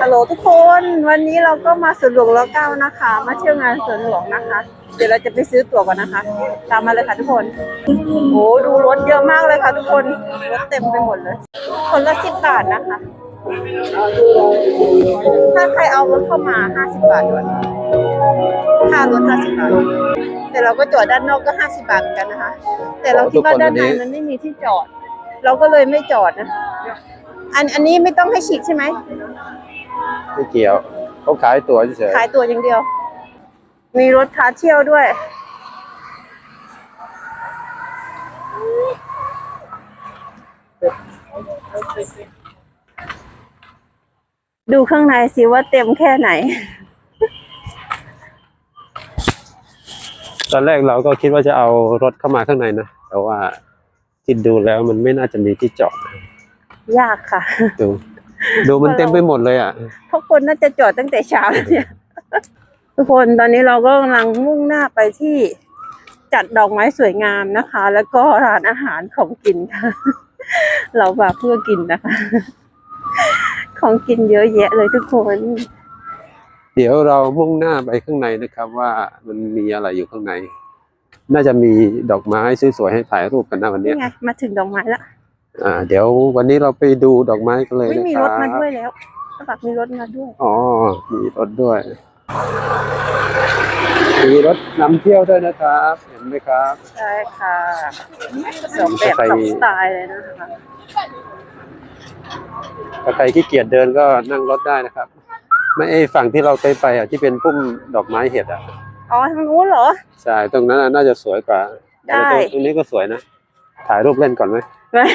ฮัลโหลทุกคนวันนี้เราก็มาสวนหลวงรัชเก้านะคะ มาเที่ยวงานสวนหลวงนะคะ เดี๋ยวเราจะไปซื้อตั๋วก่อนนะคะ ตามมาเลยค่ะทุกคนโอ้ดูรถเยอะมากเลยค่ะทุกคนรถเต็มไปหมดเลย คนละสิบบาทนะคะ ถ้าใครเอารถเข้ามาห้าสิบบาทด้วยค่ารถห้าสิบบาทแต่เราก็จอดด้านนอกก็ห้าสิบาทเหมือนกันนะคะ แต่เราคิดว่าด้านในมันไม่มีที่จอด เราก็เลยไม่จอดนะ อันอันนี้ไม่ต้องให้ฉีกใช่ไหม ไม่เกี่ยวเขาขายตั๋วเฉยขายตัวอย่างเดียว มีรถพาเที่ยวด้วย ดูข้างในสิว่าเต็มแค่ไหน ตอนแรกเราก็คิดว่าจะเอารถเข้ามาข้างในนะ แต่ว่าคิดดูแล้วมันไม่น่าจะมีที่จอด ยากค่ะ ดู ดูมันเต็มไปหมดเลยอะเพราะคนน่าจะจอดตั้งแต่เช้าเนี่ย ทุกคนตอนนี้เราก็กำลังมุ่งหน้าไปที่จัดดอกไม้สวยงามนะคะ แล้วก็ร้านอาหารของกินค่ะ เรามาเพื่อกินนะคะ ของกินเยอะแยะเลยทุกคน เดี๋ยวเรามุ่งหน้าไปข้างในนะครับ ว่ามันมีอะไรอยู่ข้างใน น่าจะมีดอกไม้สวยๆให้ถ่ายรูปกันนะวันเนี้ นี่ยไง มาถึงดอกไม้ละ อ่า เดี๋ยววันนี้เราไปดูดอกไม้กันเลยไม่นะมีครรัถมาบด้วยแล้วกระบะมีรถมาด้วยอ๋อ มีรถด้วย มีรถนำเที่ยวด้วยนะครับ เห็นไหมครับ ใช่ค่ะสองแบบสองสไตล์เลยนะคะถ้าใครขี้เกียจเดินก็นั่งรถได้นะครับ ไม่ไอ้ฝั่งที่เราเคยไปอะที่เป็นพุ่มดอกไม้เห็ดอะอ๋อทางนู้นเหรอ ใช่ตรงนั้นน่ะน่าจะสวยกว่าได้แต่ตรงตรงนี้ก็สวยนะ ถ่ายรูปเล่นก่อนไหม ไม่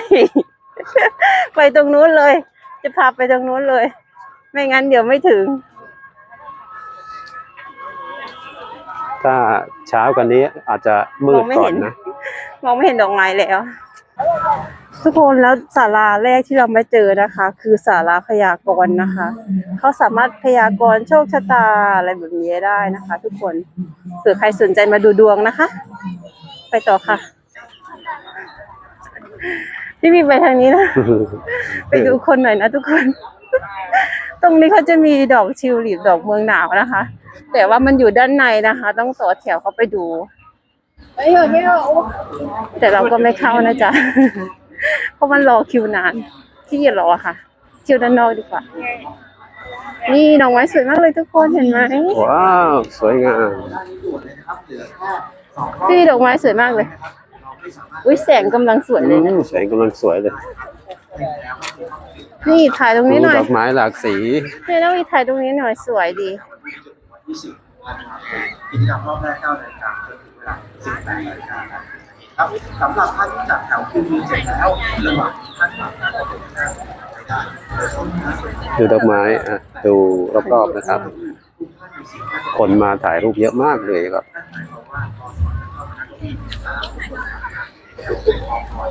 ไปตรงนู้นเลย จะพาไปตรงนู้นเลย ไม่งั้นเดี๋ยวไม่ถึง ถ้าเช้ากว่านี้อาจจะมืดก่อนนะ มองไม่เห็นดอกไม้แล้ว ทุกคนแล้วศาลาแรกที่เรามาเจอนะคะ คือศาลาพยากรณ์นะคะ เขาสามารถพยากรณ์โชคชะตาอะไรแบบนี้ได้นะคะ ทุกคนเผื่อใครสนใจมาดูดวงนะคะ ไปต่อค่ะ พี่มีไปทางนี้นะ ไปดูคนหน่อยนะทุกคน ตรงนี้เขาจะมีดอกชิวลิปดอกเมืองหนาวนะคะ แต่ว่ามันอยู่ด้านในนะคะ ต้องต่อแถวเข้าไปดูแต่เราก็ไม่เข้านะจ๊ะ เพราะมันรอคิวนาน ที่อย่ารอค่ะ คิวด้านนอกดีกว่า นี่ดอกไม้สวยมากเลยทุกคนเห็นไหมว้าว สวยงามพี่ดอกไม้สวยมากเลย อุ้ยแสงกำลังสวยเลยนะ อืมแสงกำลังสวยเลยนี่ถ่ายตรงนี้หน่อยดอกไม้หลากสีนี่ต้องมีถ่ายตรงนี้หน่อยสวยดีกิจกรรมรอบแรก9นาฬิกาจนถึงเวลา18นาฬิกาครับสำหรับท่านที่จัดแถวคิวมีเสร็จแล้วระหว่างที่ท่านมาท่านจะเดินหน้าไม่ได้โดยต้นนะส่วนที่ดูดอกไม้อะดูรอบๆนะครับคนมาถ่ายรูปเยอะมากเลยครับนั่นหมายความว่าตอนเข้ามานั่งที่ตาม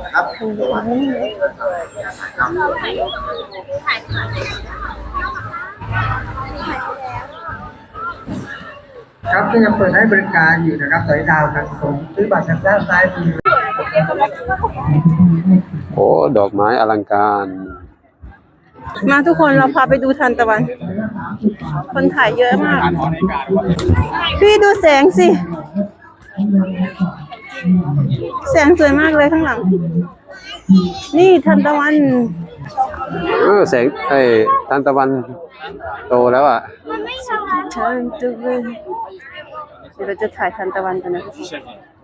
นะครับระหว่างที่เดินทางถ่ายทำตัวนี้ครับก็ยังเปิดให้บริการอยู่นะครับสอยดาวครับผมซื้อบัตรทางด้านซ้ายมือโอ้ดอกไม้อลังการ มาทุกคนเราพาไปดูทันตะวัน คนถ่ายเยอะมาก พี่ดูแสงสิ แสงสวยมากเลยข้างหลัง นี่ทันตะวัน เออแสงไอ้ทานตะวันโตแล้วอะทันตะวันเดี๋ยวเราจะถ่ายทันตะวันกันนะ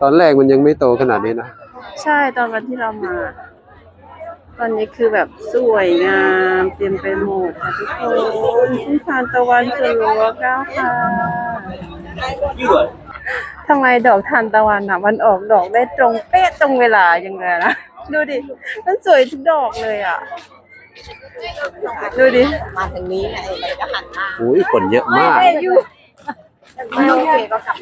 ตอนแรกมันยังไม่โตขนาดนี้นะ ใช่ตอนวันที่เรามา ตอนนี้คือแบบสวยงามเต็มไปหมดค่ะทุกคนที่ทานตะวันสวยหลวงเก้าค่ะ ทำไมดอกทานตะวันอะ มันออกดอกได้ตรงเป๊ะตรงเวลาอย่างเงี้ยนะดูดิ มันสวยทุกดอกเลยอะ ดูดิมาทางนี้ไงเลยก็หันหน้าอุ้ยคนเยอะมากอยู่ไม่โอเคก็กลับ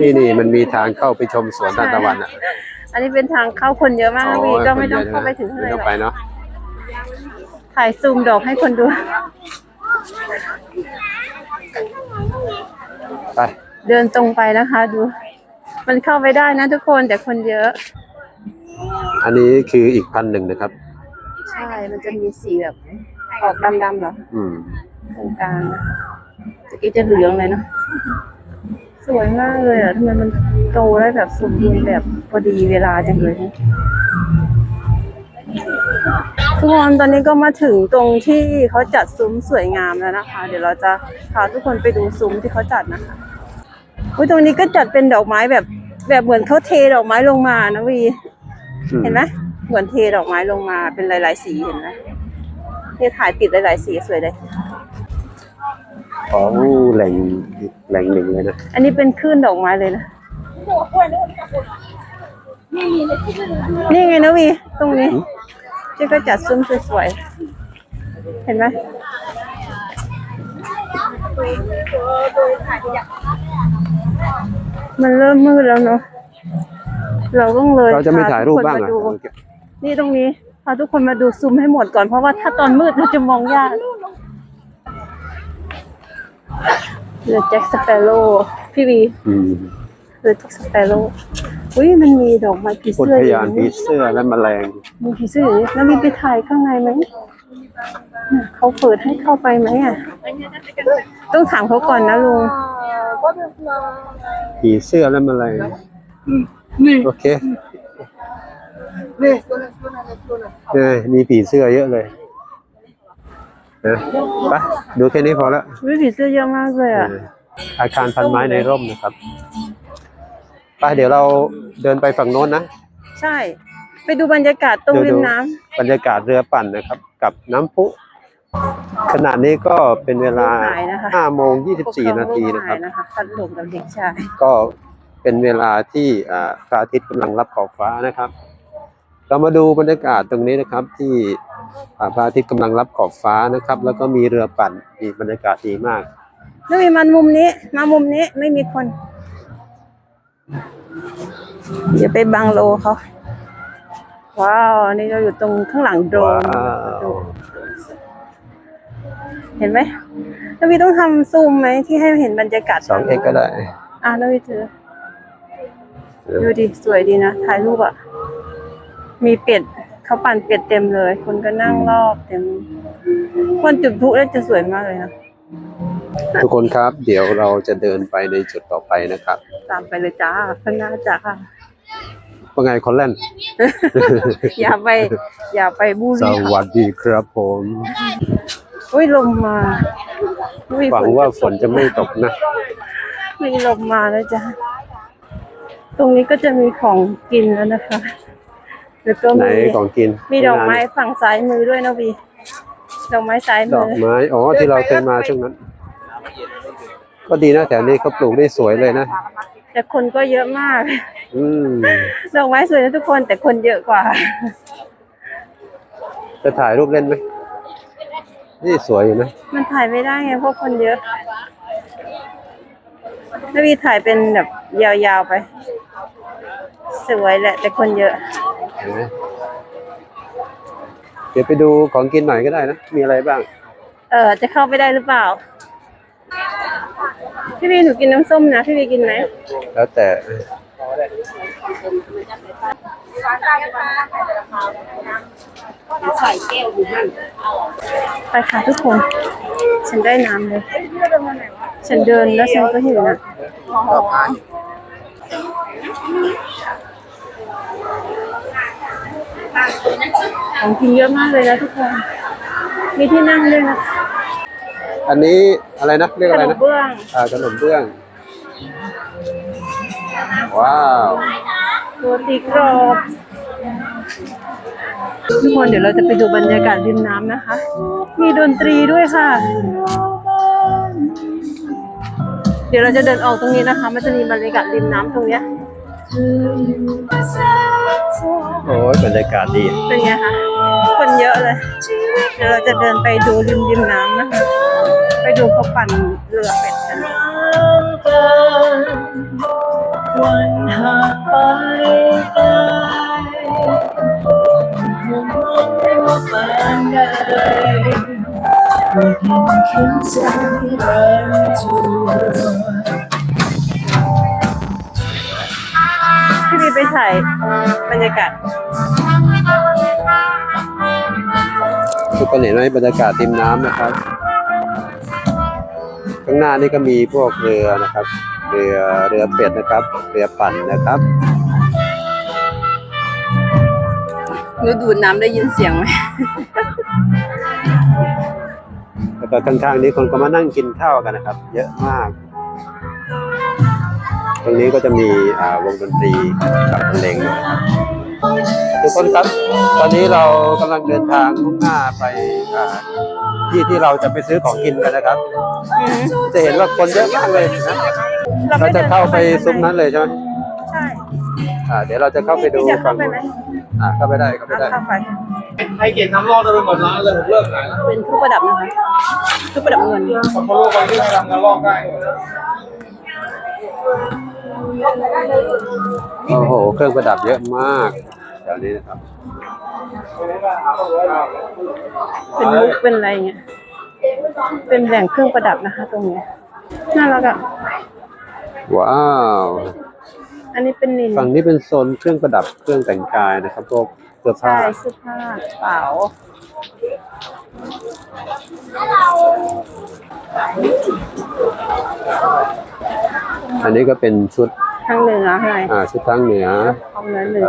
นี่นี่มันมีทางเข้าไปชมสวนทานตะวันอะอันนี้เป็นทางเข้าคนเยอะมากวีก็ไม่ต้องเข้าไปถึงข้างไม่ในต้อหงรไปอกเนาะถ่ายซูมดอกให้คนดู ไป เดินตรงไปนะคะดู มันเข้าไปได้นะทุกคนแต่คนเยอะ อันนี้คืออีกพันหนึ่งนะครับ ใช่ มันจะมีสีแบบออกดำๆเหรออืมตรงกลางนะคะตะกี้จะเหลืองเลยเนาะสวยมากเลยอะทำไมมันโตได้แบบสมบูรณ์แบบพอดีเวลาจังเลยนะทุกคนตอนนี้ก็มาถึงตรงที่เขาจัดซุ้มสวยงามแล้วนะคะ เดี๋ยวเราจะพาทุกคนไปดูซุ้มที่เขาจัดนะคะ อุ้ยตรงนี้ก็จัดเป็นดอกไม้แบบ แบบเหมือนเขาเทดอกไม้ลงมานะวีอืมเห็นไหมเหมือนเทดอกไม้ลงมาเป็นหลาย ๆ สีเห็นไหมเนี่ยถ่ายติดหลาย ๆ สีสวยเลยของแหล่งอีกแหล่งหนึ่งเลยนะอันนี้เป็นคลื่นดอกไม้เลยนะนี่ไงนะวี ตรงนี้ที่ก็จัดซุ้มสวยๆเห็นไหม มันเริ่มมืดแล้วเนาะเราต้องเลยเราจะไม่ถ่ายรูปบ้างพเหรทุอกคนมาดูนี่ตรงนี้พาทุกคนมาดูซุ้มให้หมดก่อน เพราะว่าถ้าตอนมืดเราจะมองยากเรือแจ็คสเปโร่พี่วีอืมเรือแจ็คสเปโร่อุ้ยมันมีดอกไม้ผีอุเสื้อทอยู่ยานผีนี่เสื้อและแมลงมีผีเสื้ออยู่นี่แล้วมีไปถ่ายข้างในไหมน่ะ เขาเปิดให้เข้าไปไหมอะ ต้องถามเขาก่อนนะลุง ผีเสื้อและแมลงโอเคเนี่ยมีผีเสื้อเยอะเลยนะไปดูแค่นี้พอละวิผีเสื้อเยอะมากเลยอะเอออาคารพันไม้ในร่มนะครับ ไปเดี๋ยวเราเดินไปฝั่งโน้นนะ ใช่ ไปดูบรรยากาศตรงดูริมดูน้ำบรรยากาศเรือปั่นนะครับ กับน้ำพุขณะนี้ก็เป็นเวลาหายนะคะ5โมง24 นาทีปกนะคครรัอบงลูกหายนะคะพัดลมกับเด็กชายก็เป็นเวลาที่อ่าพระอาทิตย์กำลังรับขอบฟ้านะครับ เรามาดูบรรยากาศตรงนี้นะครับที่อ่าพระอาทิตย์กำลังรับขอบฟ้านะครับ แล้วก็มีเรือปั่นมีบรรยากาศดีมากนี่มีมันมุมนี้ มามุมนี้ไม่มีคน เดี๋ยวไปบังโลเขา ว้าวนี่เราอยู่ตรงข้างหลังโดรนว้าวโดรนเห็นไหมแล้ววีต้องทำซูมไหมที่ให้เห็นบรรยากาศสองเอกก็ได้อะแล้ววีเจอดูดิสวยดีนะถ่ายรูปอะ มีเป็ดเขาปั่นเป็ดเต็มเลย คนก็นั่งรอบเต็มคนจุดพลุแล้วจะสวยมากเลยนะทุกคนครับ เดี๋ยวเราจะเดินไปในจุดต่อไปนะครับ ตามไปเลยจ้าข้างหน้าจ้า ว่าไงคอนแลนอย่าไป อย่าไปบูลสลี่วัสดีครับผมอุ้ยลมมาอุ้ยหวังว่าฝนจะไม่ตกนะ มีลมมาแล้วจ้าตรงนี้ก็จะมีของกินแล้วนะคะแล้วก็ไหนมีของกินมีดอกไม้ฝั่งซ้ายมือด้วยนะวีดอกไม้ซ้ายดมือกอไม้อ๋อที่เราเคยมาช่วงนั้น ก็ดีนะแถวนี้เขาปลูกได้สวยเลยนะ แต่คนก็เยอะมากอืมดอกไม้สวยนะทุกคนแต่คนเยอะกว่า จะถ่ายรูปเล่นไหมนี่สวยอยู่นะ มันถ่ายไม่ได้ไงเพราะคนเยอะแล้ววีถ่ายเป็นแบบยาวๆไป สวยแหละ แต่คนเยอะ เห็นไหมเดี๋ยวไปดูของกินหน่อยก็ได้นะ มีอะไรบ้าง เออจะเข้าไปได้หรือเปล่า พี่วีหนูกินน้ำส้มนะ พี่วีกินไหมแล้วแต่ใส่แก้วอยู่นั่นไปค่ะทุกคน ฉันได้น้ำเลย ฉันเดินแล้วฉันก็หิวนะของกินเยอะมากเลยนะทุกคน มีที่นั่งด้วยนะ อันนี้อะไรนะเรียกขอะไรนมนะเบื้องอ่าขนมเบื้อง ว้าวโรตีกรอบทุกคนเดี๋ยวเราจะไปดูบรรยากาศริมน้ำนะคะ มีดนตรีด้วยค่ะ เดี๋ยวเราจะเดินออกตรงนี้นะคะ มันจะมีบรรยากาศริมน้ำตรงเนี้ยโอ้ยบรรยากาศดี เป็นไงคะ คนเยอะเลย เดี๋ยวเราจะเดินไปดูริมริมน้ำนะคะ ไปดูเขาปั่นเรือเป็ดกันวันหากไปไกลห่วงมองไม่ว่าปานใดไม่เห็นเข็มใจรันจวนพี่วีไปถ่ายบรรยากาศทุกคนเห็นไหมบรรยากาศริมน้ำนะครับ ข้างหน้านี่ก็มีพวกเรือนะครับ เรือเรือเป็ดนะครับ เรือปั่นนะครับฤดูน้ำได้ยินเสียงไหม แล้วก็ข้างๆนี้คนก็มานั่งกินข้าวกันนะครับ เยอะมาก ตรงนี้ก็จะมีอ่าวงดนตรีกับบรรเลงด้วยครับทุกคนครับ ตอนนี้เรากำลังเดินทางมุ่งหน้าไปอ่า ที่ที่เราจะไปซื้อของกินกันนะครับจะเห็นว่าคนเยอะมากเลยนะเราจะเข้าไปซุ้มนั้นเลยใช่ไหมใช่อ่าเดี๋ยวเราจะเข้าไปดูพี่จะเข้าฝั่งไปนู้นไหมอ่าเข้าไปได้เข้าไปได้ เข้าไป ใครเก่งน้ำรอดจะไปหมดร้านเลยผมเลิกขายแล้วเป็นเครื่องประดับนะคะเครื่องประดับเงิน คนโลกคนที่ทำน้ำรอดได้ โอ้โห เครื่องประดับเยอะมากแถวนี้นะครับ เป็นมุกเป็นอะไรเงี้ย เป็นแหล่งเครื่องประดับนะคะ ตรงเนี้ยน่ารักอะ ว้าว อันนี้เป็นนินฝั่งนี้เป็นโซนเครื่องประดับเครื่องแต่งกายนะครับพวกเสื้อผ้าใช่เสื้อผ้ากระเป๋าอันนี้ก็เป็นชุดทางเหนืออะไรอ่าชุดทางเหนือของเหนือเหนือ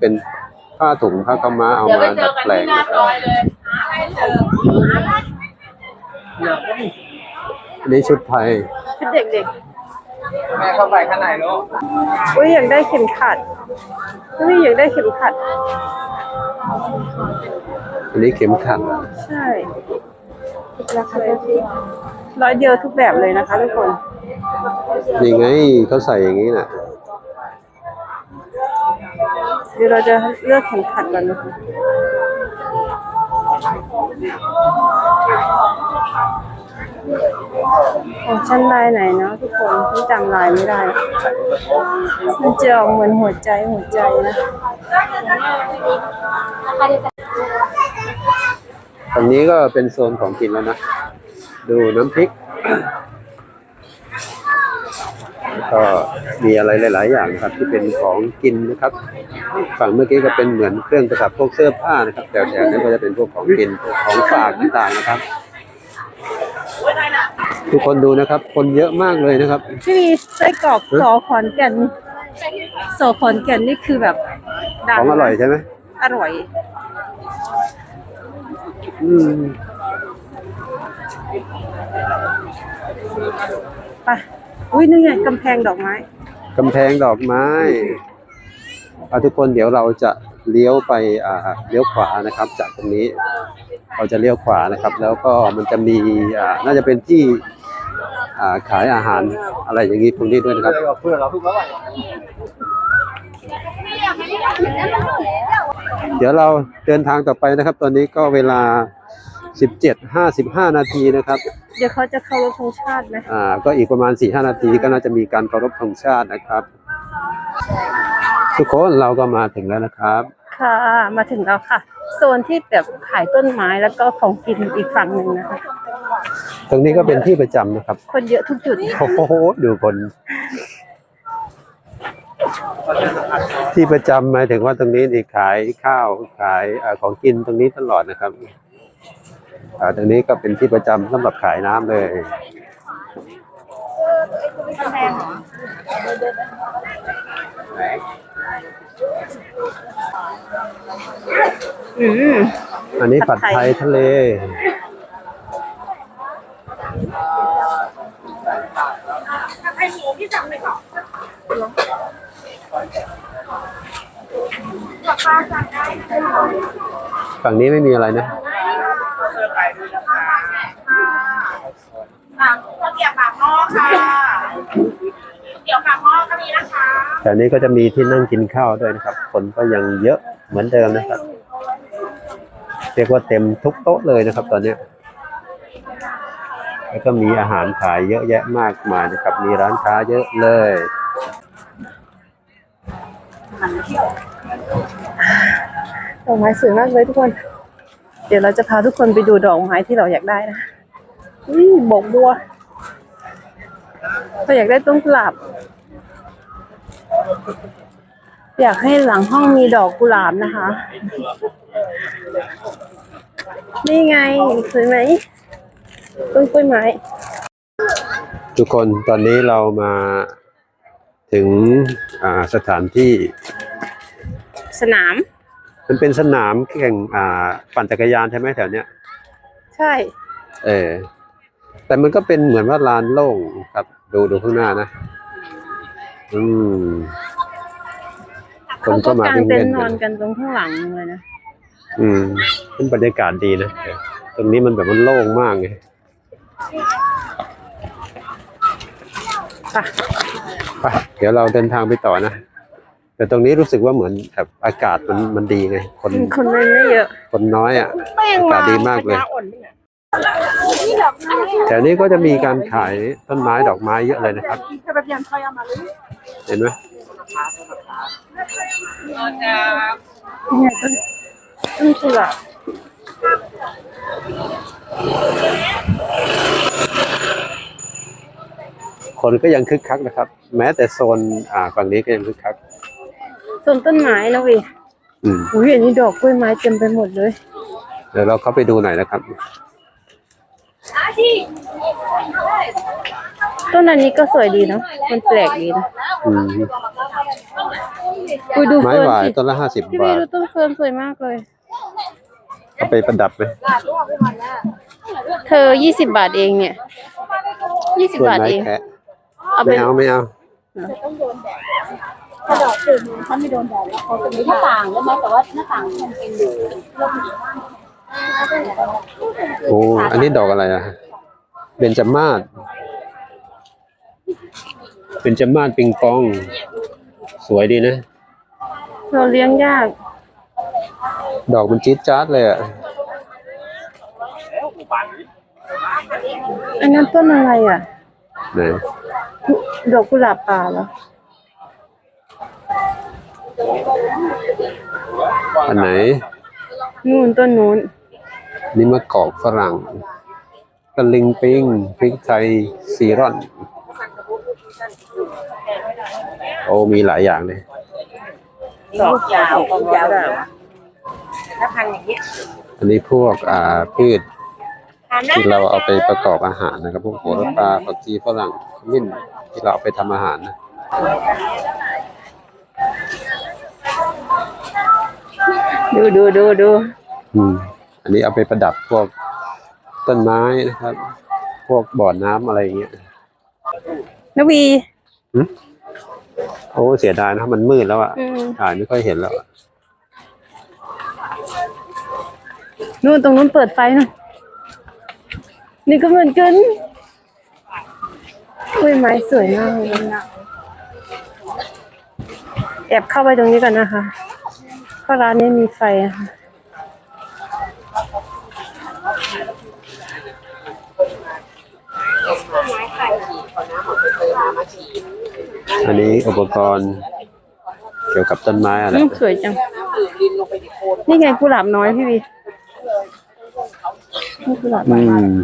เป็นผ้าถุงผ้าขาวม้าเอามาดัดแปลงนะครับอันนี้ชุดไทยชุดเด็กแม่เข้าไปข้างในลูกๆอุ้ยอยากได้เข็มขัดอุ้ยอยากได้เข็มขัด อันนี้เข็มขัดใช่ราคาร้อยเดียวทุกแบบเลยนะคะทุกคน นี่ไงเขาใส่อย่างนี้น่ะ เดี๋ยวเราจะเลือกเข็มขัดกันนะคะของชั้นลายไหนเนาะทุกคนที่จำลายไม่ได้ มันจะออกเหมือนหัวใจหัวใจนะตรงนี้ก็เป็นโซนของกินแล้วนะ ดูน้ำพริก ก็มีอะไรหลาย ๆ อย่างนะครับ ที่เป็นของกินนะครับฝั่งเมื่อกี้ก็เป็นเหมือนเครื่องประดับพวกเสื้อผ้านะครับ แต่แถวๆนั้นก็จะเป็นพวกของกินพวกของฝากต่างๆนะครับ ทุกคนดูนะครับ คนเยอะมากเลยนะครับที่มีไส้กรอกสอขอนแก่นสอขอนแก่นนี่คือแบบดังของอร่อยใช่ไหมอร่อยอืมไป อุ้ยนี่ไงกำแพงดอกไม้ กำแพงดอกไม้เอาทุกคนเดี๋ยวเราจะเลี้ยวไปอ่าเลี้ยวขวานะครับ จากตรงนี้ เราจะเลี้ยวขวานะครับ แล้วก็มันจะมีอ่าน่าจะเป็นที่อ่าขายอาหารอะไรอย่างนี้ตรงนี้ด้วยนะครับ เพื่อนเราทุกแล้วเดี๋ยวเราเดินทางต่อไปนะครับ ตอนนี้ก็เวลา 17.55 นาทีนะครับ เดี๋ยวเขาจะเข้ารพธงชาติไหมอ่า ก็อีกประมาณ4-5นาทีก็น่าจะมีการเคารพธงชาตินะครับ ทุกคนเราก็มาถึงแล้วนะครับ ค่ะ มาถึงแล้วค่ะ โซนที่แบบขายต้นไม้แล้วก็ของกินอีกฝั่งหนึ่งนะคะ ตรงนี้ก็เป็นที่ประจำนะครับ คนเยอะทุกจุด โอ้โห ดูคน ที่ประจำหมายถึงว่าตรงนี้นี่ขายข้าวขายเอ่อของกินตรงนี้ตลอดนะครับอ่า ตรงนี้ก็เป็นที่ประจำสำหรับขายน้ำเลยอืมอันนี้ผัดไทยทะเลฝั่งนี้ไม่มีอะไรนะ ข้าวเกรี๊ยวปากห ม้อค่ะเกี่ยวปากหม้อก็มีนะคะแต่นี้ก็จะมีที่นั่งกินข้าวด้วยนะครับ คนก็ยังเยอะเหมือนเดิมนะครับ เรียกว่าเต็มทุกโต๊ะเลยนะครับ ตอนเนี้ยแล้วก็มีอาหารขายเยอะแยะมากมายนะครับ มีร้านค้าเยอะเลยดอกไม้สวยมากเลยทุกคน เดี๋ยวเราจะพาทุกคนไปดูดอกไม้ที่เราอยากได้นะอุ้ยบกบัว เราอยากได้ต้นกุหลาบ อยากให้หลังห้องมีดอกกุหลาบนะคะ นี่ไงสวยไหมต้นกล้วยไม้ ทุกคนตอนนี้เรามาถึงอ่าสถานที่ สนาม มันเป็นสนามแข่งอ่าปั่นจักรยานใช่ไหมแถวเนี้ย ใช่ เออ แต่มันก็เป็นเหมือนว่าลานโล่งครับ ดูดูข้างหน้านะ อืมคนเขาก็ก็มากางวิ่งเต็นเล่นท์นกัอนนกันตรงข้างหลังเลยนะอืมเป็นบรรยากาศดีนะตรงนี้มันแบบมันโล่งมากไงไปไปเดี๋ยวเราเดินทางไปต่อนะแต่ตรงนี้รู้สึกว่าเหมือนแบบอากาศมันมันดีไง คนคนมันไม่เยอะ คนน้อยอะอากาศดีมากเลย แถวนี้ก็จะมีการขายต้นไม้ดอกไม้เยอะเลยนะครับ เห็นไหมนี่ไงต้นต้นกุหลาบคนก็ยังคึกคักนะครับ แม้แต่โซนอ่าฝั่งนี้ก็ยังคึกคักส่วนต้นไม้นะเวิอืมอุ้ยอันนี้ดอกกล้วยไม้เต็มไปหมดเลย เดี๋ยวเราเข้าไปดูหน่อยนะครับ ต้นอันนี้ก็สวยดีเนาะ มันแปลกดีนะอืมคุยดูไม้เฟิร์นหวายสิต้นละห้าสิบพี่บาวีทดูต้นเฟิร์นสวยมากเลย เอาไปประดับไหมเธอยี่สิบบาทเองเนี่ยยี่สิบส่วนบาทไม้เอง แคะเอาไปไม่เอาไม่เอามีหน้าต่างได้ไหมแต่ว่าหน้าต่างมันเป็นอยู่ โอ้อันนี้ดอกอะไรอะเบญจมาศเบญจมาศปิงปอง สวยดีนะ เราเลี้ยงยาก ดอกมันจี๊ดจ๊าดเลยอะอันนั้นต้นอะไรอะ ไหนดอกกุหลาบป่าเหรอ อันไหน นู่นต้นนู้น นี่มะกอกฝรั่งตะลิงปิงพริกไทยซีรอน โอ้มีหลายอย่างเลยดอกยาวดอกยาวถ้าพันอย่างนี้อันนี้พวกอ่าพืชทานได้ที่เราเอาไปประกอบอาหารนะครับ พวกโหระพาผักชีฝรั่งขมิ้นที่เราเอาไปทำอาหารนะดูดูดูดูอืม อันนี้เอาไปประดับพวกต้นไม้นะครับ พวกบ่อน้ำอะไรอย่างเงี้ยนวีโอ้เสียดายนะมันมืดแล้วอะอืมถ่ายไม่ค่อยเห็นแล้วอะนู่นตรงนู้นเปิดไฟหน่อยนี่ก็เหมือนกันกล้วยไม้สวยมากเลยนะแอบเข้าไปตรงนี้กันนะคะเพราะร้านนี้มีไฟนะคะ อันนี้อุปกรณ์เกี่ยวกับต้นไม้อะไร อืมสวยจัง นี่ไงกุหลาบน้อยพี่วีนี่กุหลาบอืน้อยม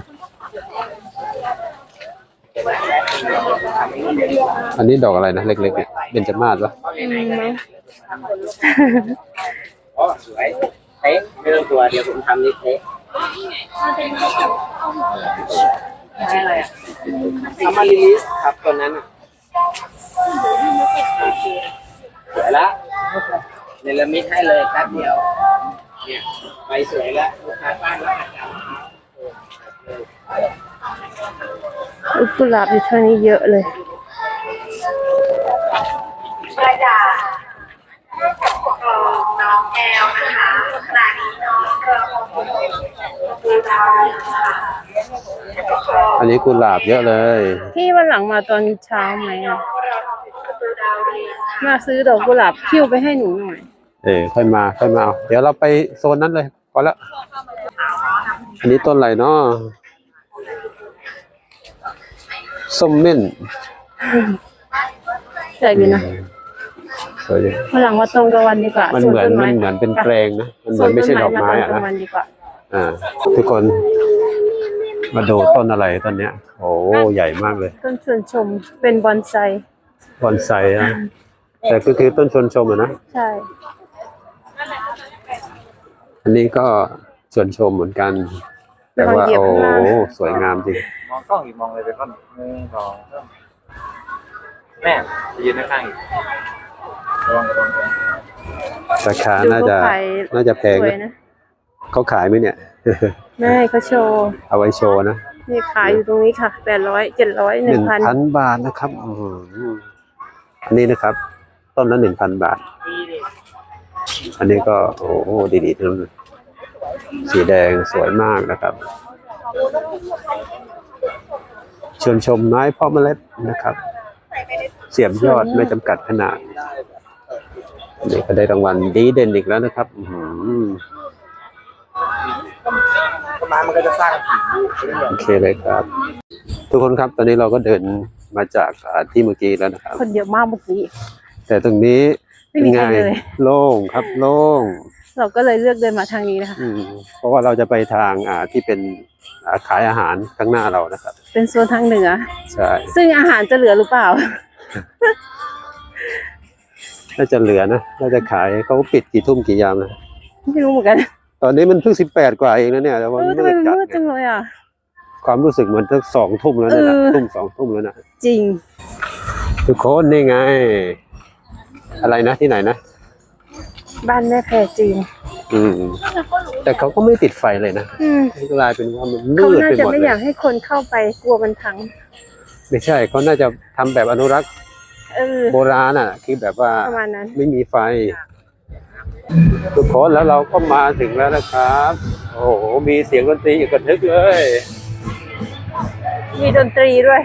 อันนี้ดอกอะไรนะ เล็กๆเนี่ยเบญจมาศปะอืมไหม อ๋อสวยเต๊ะไม่ต้องตัวเดี๋ยวผมทำนี่เต๊ะใช้อะไรอะเอามาลิลิสครับตัวนั้นอะ สวยละเนรมิตให้เลยแป๊บเดียว เนี่ยไปสวยแล้วลูกค้าบ้านแล้วอาจารย์อุ๊ยกุหลาบอยู่เท่านี้เยอะเลยประดาน้องแอลนะคะขณะนี้น้องกระหม่อมดูดาวนะคะอันนี้กุหลาบเยอะเลย พี่วันหลังมาตอนเช้าไหมอะ มาซื้อดอกกุหลาบคิ้วไปให้หนูหน่อย เออค่อยมาค่อยมาเอาเดี๋ยวเราไปโซนนั้นเลยพอแล้วอันนี้ต้นอะไรเนาะส้มเม่นสวยดีนะสวยดีฝรั่งว่าตรงกลางวันดีกว่ามันสวเหมือนต้มันเหมือนเป็นแปลงนะมันเหมือนไม่ใช่ดอกไม้อะสวนต้นนะมาตรงกลางวันดีกว่าอ่า ทุกคนมาดูต้นอะไรต้นเนี้ย โอ้ใหญ่มากเลย ต้นชวนชมเป็นบอนไซ บอนไซนะแต่ก็คือต้นชวนชมอะนะใช่ อันนี้ก็ชวนชมเหมือนกัน แต่ว่าโอ้สวยงามจริง มองกล้องอีกมองเลยไปก่อนหนึ่งสองสามแม่จะยืนข้างๆอีกระวังระวังระวังราคาดูน่าเขาจะขาย น่าจะแพงสวยนะนะเขาขายไหมเนี่ยแม่เขาโชว์เอาไว้โชว์นะ นี่ขายอยู่ตรงนี้ค่ะแปดร้อยเจ็ดร้อยหหนึ่นึ่งงพันพันบาทนะครับอืมอันนี้นะครับ ต้นละหนึ่งพันบาท อันนี้ก็โอ้โหดีๆทั้งนั้นเลยสีแดงสวยมากนะครับชวนชมไม้เพาะเมล็ดนะครับ เสียบยอดไม่จำกัดขนาดอันนี้ก็ได้รางวัลดีเด่นอีกแล้วนะครับ อื้อหือ ต้นไม้มันก็จะสร้างผิวโอเคเลยครับ ทุกคนครับตอนนี้เราก็เดินมาจากอ่าที่เมื่อกี้แล้วนะครับ คนเยอะมากเมื่อกี้ แต่ตรงนี้ไม่มีใครเป็นเลยโล่งครับโล่งเราก็เลยเลือกเดินมาทางนี้นะคะ อืมเพราะว่าเราจะไปทางอ่าที่เป็นอ่าขายอาหารข้างหน้าเรานะครับ เป็นโซนทางเหนือ ใช่ซึ่งอาหารจะเหลือหรือเปล่า น่าจะเหลือนะน่าจะขายเขาปิดกี่ทุ่มกี่ยามนะไม่รู้เหมือนกัน ตอนนี้มันเพิ่งสิบแปดกว่าเองนะเนี่ยแต่ว่าเออทำมืไมดมันจัดมืดจัเนี่ยงเลยอะ ความรู้สึกเหมือนทั้งสองทุ่มแล้วเนยนะเออ ทุ่มสองทุ่มแล้วนะจริง ทุกคนนี่ไง อะไรนะที่ไหนนะบ้านแม่แพรจีนอืม แต่เขาก็ไม่ติดไฟเลยนะอืมกลายเป็นว่ามันมืเขาดน่าไปจะหมดไม่เลอยยากให้คนเข้าไปกลัวมันพัง ไม่ใช่เขาน่าจะทำแบบอนุรักษ์เออโบราณอะ คือแบบว่าประมาณนั้น ไม่มีไฟ ทุกคนแล้วเราก็มาถึงแล้วนะครับ โอ้โห มีเสียงดนตรีอีกกระทึกเลย มีดนตรีด้วย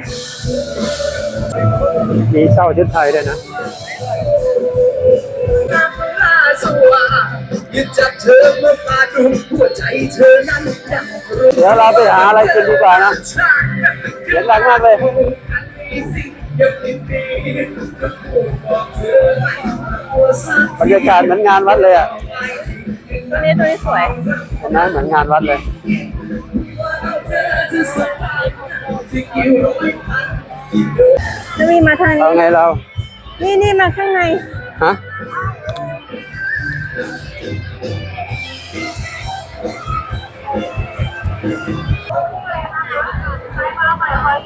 มีเช่าชุดไทยด้วยนะยึดจากเธอเมื่อฟ้าคลุมหัวใจเธอนั้นดังเดี๋ยวเราไปหาอะไรกินดีกว่านะเสียงดังมากเลย บรรยากาศเหมือนงานวัดเลยอะตัวนี้ตัวนี้สวยเห็นไหมเหมือนงานวัดเลยจะมีมาทางเอานี้ไงเรา นี่นี่มาข้างใน ฮะ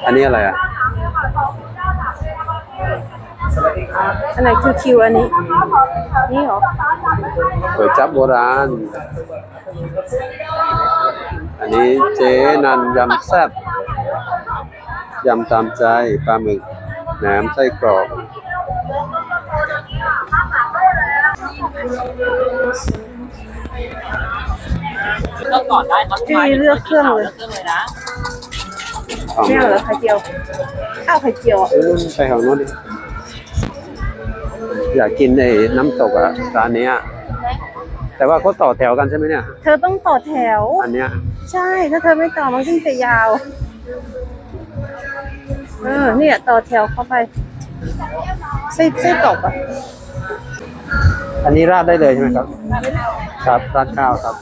อันนี้อะไรอะ อันไหนคือคิวอันนี้ นี่เหรอก๋วยจับโบราณ อันนี้เจ๊นันยำแซ่บยำตามใจปลาหมึกแหนมไส้กรอกก็ก่อนได้ครับพี่เลือกเครื่องเลยเลือกเลยนะเอาไม่เอาเหรอไข่เจียว อ้าวไข่เจียวอะเออไปของโน้นดิอยากกินไอ้น้ำตกอะร้านเนี้ยแต่ว่าเขาต่อแถวกันใช่ไหมเนี่ย เธอต้องต่อแถว อันเนี้ย ใช่ ถ้าเธอไม่ต่อมันขึ้นจะยาว เออ เนี่ยต่อแถวเข้าไปไส้ไส้ตกอะ อันนี้ราดได้เลยใช่ไหมครับ ครับราดข้าวครับ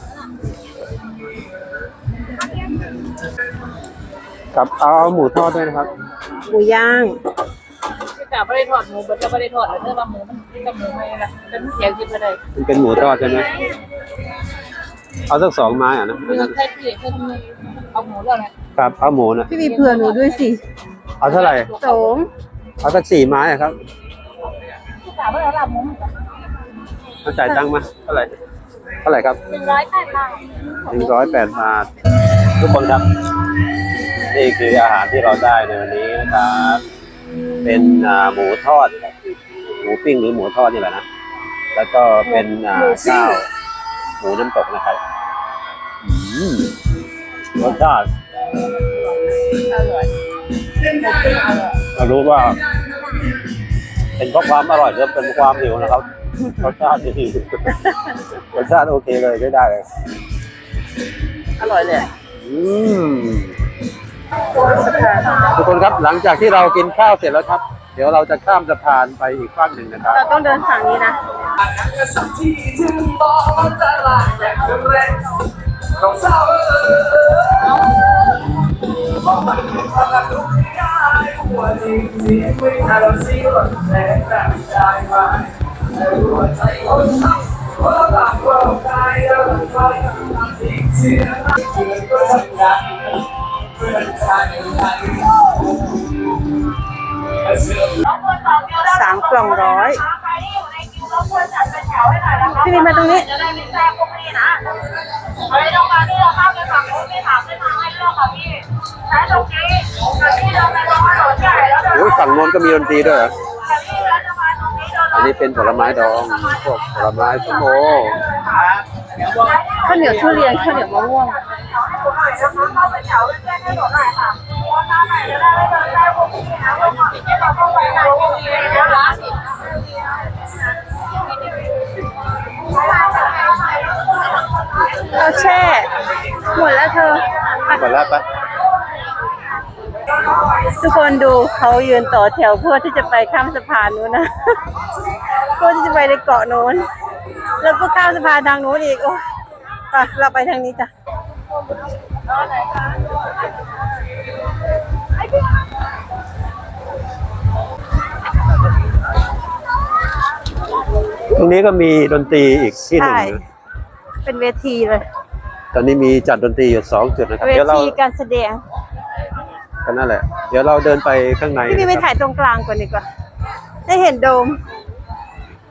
ครับเอาหมูทอดด้วยนะครับ หมูย่างพี่กาไม่ได้ทอดหมูมันก็ไม่ได้ทอดแล้วเธอว่าหมูมันกับหมูไม่ละเป็นเสียงกินไปเลยมันเป็นหมูทอดใช่ไหมเอาสักสองไม้อะนะเรื่องแค่พี่แค่ทำไมเอาหมูเรื่องอะไรครับเอาหมูนะพี่มีเผื่อหนูด้วยสิเอาเท่าไหร่สองเอาสักสี่ไม้อะครับพี่กาไม่ได้รับหมูเอาจ่ายตังค์มาเท่าไหร่เท่าไหร่ครับหนึ่งร้อยแปดบาทหนึ่งร้อยแปดบาททุกคนครับ นี่คืออาหารที่เราได้ในวันนี้นะครับ เป็นอ่าหมูทอด หมูปิ้งหรือหมูทอดนี่แหละนะ แล้วก็เป็นอ่าข้าวหมูน้ำตกนะครับอืมรสชาติเรารู้ว่า เป็นเพราะความอร่อยหรือเป็นความหิวนะครับรสชาติดีรสชาติโอเคเลยได้ได้เลยอร่อยเลยอืมสะพาน ทุกคนครับหลังจากที่เรากินข้าวเสร็จแล้วครับ เดี๋ยวเราจะข้ามสะพานไปอีกฝั่งหนึ่งนะครับ เราต้องเดินฝั่งนี้นะ สามกล่องร้อยใครที่อยู่ในคิวรบกวนจัดเป็นแถวให้หน่อยนะคะพี่วินมาตรงนี้จะได้ไม่แทรกพวกพี่นะใครต้องการที่จะข้ามไปฝั่งนู้นไม่ถามไม่ทางให้เลือกค่ะพี่ใช้ตรงนี้แต่ที่เราไปตรงถนนใหญ่แล้วเดินโอ้ยฝั่งโน้นก็มีดนตรีด้วยเหรอแต่ที่เราจะมาตรงนี้เดินอันนี้เป็นผลไม้ดองพวกผลไม้ส้มโอข้าวเหนียวทุเรียนข้าวเหนียวมะม่วง เข้าไปแถวเพื่อนๆให้หนูหน่อยค่ะวันหน้าไหนจะได้ไม่เดินได้พวกพี่นะว่าก่อนที่เราต้องไปไหนพวกพี่นะคะเราแช่ หมดแล้วเธอไปหมดแล้วปะทุกคนดูเขายืนต่อแถวเพื่อที่จะไปข้ามสะพานนู้นนะเพื่อที่จะไปในเกาะนู้น แล้วก็ข้ามสะพานทางนู้นอีกโอ้ยไปเราไปทางนี้จ้ะ ตรงนี้ก็มีดนตรีอีกที่หนึ่งใช่นะเป็นเวทีเลย ตอนนี้มีจัดดนตรีอยู่สองจุดนะครับ เวเดี๋ยวเราทีการแสดงก็นั่นแหละ เดี๋ยวเราเดินไปข้างในพี่มีไปนะครับถ่ายตรงกลางก่อนดีกว่า ให้เห็นโดม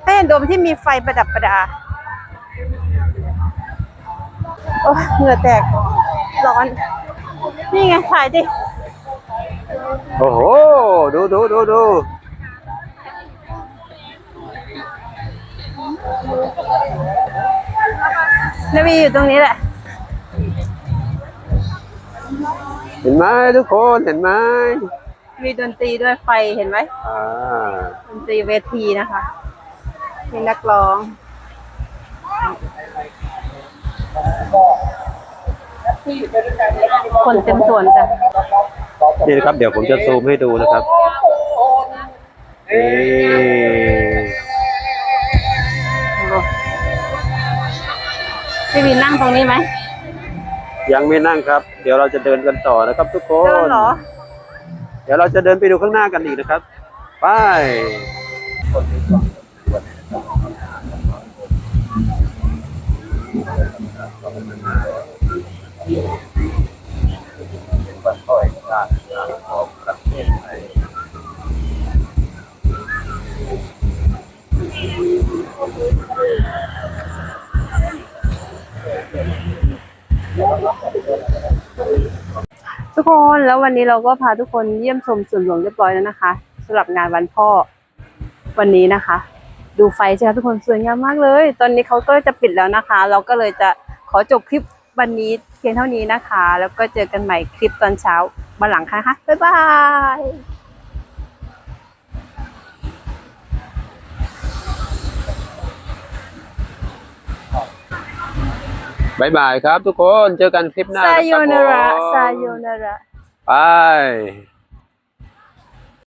ให้เห็นโดมที่มีไฟประดับประดา โอ้ยเหงื่อแตกร้อน นี่ไงถ่ายดิ โอ้โห ดูดูดูดูนาวีอยู่ตรงนี้แหละ เห็นไหมทุกคนเห็นไหมมีดนตรีด้วยไฟเห็นไหมอ่าดนตรีเวทีนะคะ มีนักร้อง คนเต็มสวนจ้ะนี่นะครับ เดี๋ยวผมจะซูมให้ดูนะครับนี่พี่วีนั่งตรงนี้ไหม ยังไม่นั่งครับ เดี๋ยวเราจะเดินกันต่อนะครับทุกคน เดินเหรอเดี๋ยวเราจะเดินไปดูข้างหน้ากันอีกนะครับ ไป ทุกคนแล้ววันนี้เราก็พาทุกคนเยี่ยมชมสวนหลวงเรียบร้อยแล้วนะคะสำหรับงานวันพ่อวันนี้นะคะ ดูไฟใช่ไหมทุกคนสวยงามมากเลย ตอนนี้เขาก็จะปิดแล้วนะคะ เราก็เลยจะ อจบคลิปวันนี้เพียงเท่านี้นะคะ แล้วก็เจอกันใหม่คลิปตอนเช้าวันหลังค่ะนะคะบ๊ายบายบายบายครับทุกคน เจอกันคลิปหน้าซานะโยครับนาระผมซาโยนาระไป